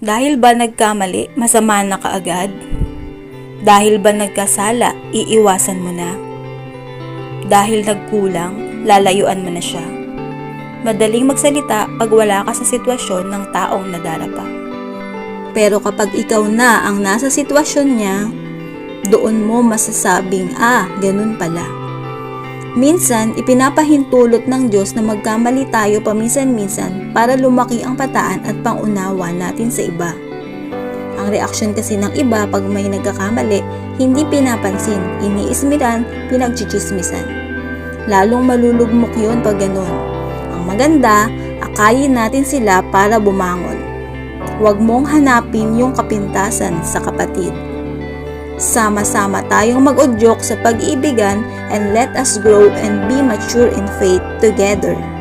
Dahil ba nagkamali, masama na kaagad? Dahil ba nagkasala, iiwasan mo na? Dahil nagkulang, lalayuan mo na siya. Madaling magsalita pag wala ka sa sitwasyon ng taong nadarapa. Pero kapag ikaw na ang nasa sitwasyon niya, doon mo masasabing, ah, ganun pala. Minsan, ipinapahintulot ng Diyos na magkamali tayo paminsan-minsan para lumaki ang pataan at pangunawa natin sa iba. Ang reaksyon kasi ng iba pag may nagkakamali, hindi pinapansin, iniismiran, pinagchichismisan. Lalong malulugmok yun pag ganun. Ang maganda, akayin natin sila para bumangon. Huwag mong hanapin yung kapintasan sa kapatid. Sama-sama tayong mag-udyok sa pag-iibigan and let us grow and be mature in faith together.